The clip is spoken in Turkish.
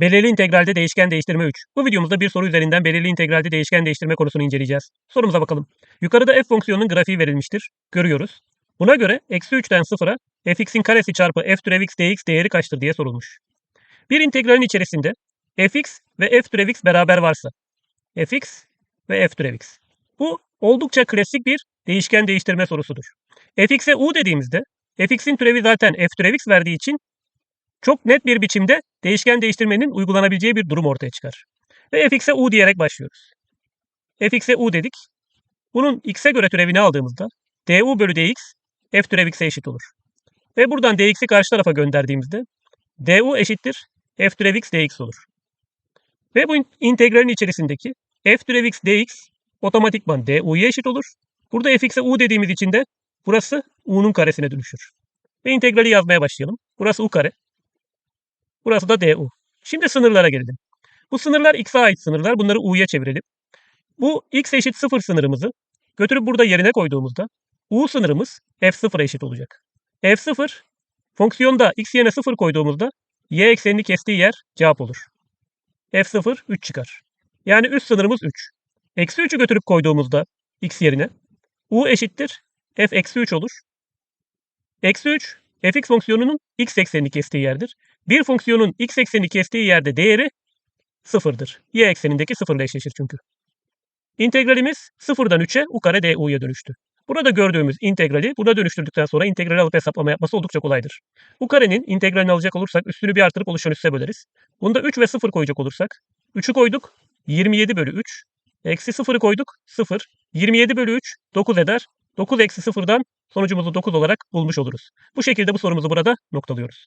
Belirli integralde değişken değiştirme 3. Bu videomuzda bir soru üzerinden belirli integralde değişken değiştirme konusunu inceleyeceğiz. Sorumuza bakalım. Yukarıda f fonksiyonunun grafiği verilmiştir. Görüyoruz. Buna göre eksi 3'ten 0'a fx'in karesi çarpı f türev x dx değeri kaçtır diye sorulmuş. Bir integralin içerisinde fx ve f türev x beraber varsa fx ve f türev x. Bu oldukça klasik bir değişken değiştirme sorusudur. fx'e u dediğimizde fx'in türevi zaten f türev x verdiği için çok net bir biçimde değişken değiştirmenin uygulanabileceği bir durum ortaya çıkar. Ve fx'e u diyerek başlıyoruz. fx'e u dedik. Bunun x'e göre türevini aldığımızda du bölü dx f türev x'e eşit olur. Ve buradan dx'i karşı tarafa gönderdiğimizde du eşittir f türev x dx olur. Ve bu integralin içerisindeki f türev x dx otomatikman du'ya eşit olur. Burada fx'e u dediğimiz için de burası u'nun karesine dönüşür. Ve integrali yazmaya başlayalım. Burası u kare. Burası da du. Şimdi sınırlara gelelim. Bu sınırlar x'e ait sınırlar. Bunları u'ya çevirelim. Bu x eşit 0 sınırımızı götürüp burada yerine koyduğumuzda u sınırımız f0 eşit olacak. f0 fonksiyonda x yerine 0 koyduğumuzda y eksenini kestiği yer cevap olur. f0 3 çıkar. Yani üst sınırımız 3. Eksi 3'ü götürüp koyduğumuzda x yerine u eşittir f eksi 3 olur. Eksi 3 fx fonksiyonunun x eksenini kestiği yerdir. Bir fonksiyonun x eksenini kestiği yerde değeri sıfırdır. Y eksenindeki sıfırla eşleşir çünkü. İntegralimiz sıfırdan 3'e u kare du'ya dönüştü. Burada gördüğümüz integrali buna dönüştürdükten sonra integrali alıp hesaplama yapması oldukça kolaydır. Bu karenin integralini alacak olursak üstünü bir artırıp oluşan üsse böleriz. Bunda 3 ve 0 koyacak olursak 3'ü koyduk 27 bölü 3. Eksi 0'ı koyduk 0. 27 bölü 3 9 eder. 9 eksi 0'dan sonucumuzu 9 olarak bulmuş oluruz. Bu şekilde bu sorumuzu burada noktalıyoruz.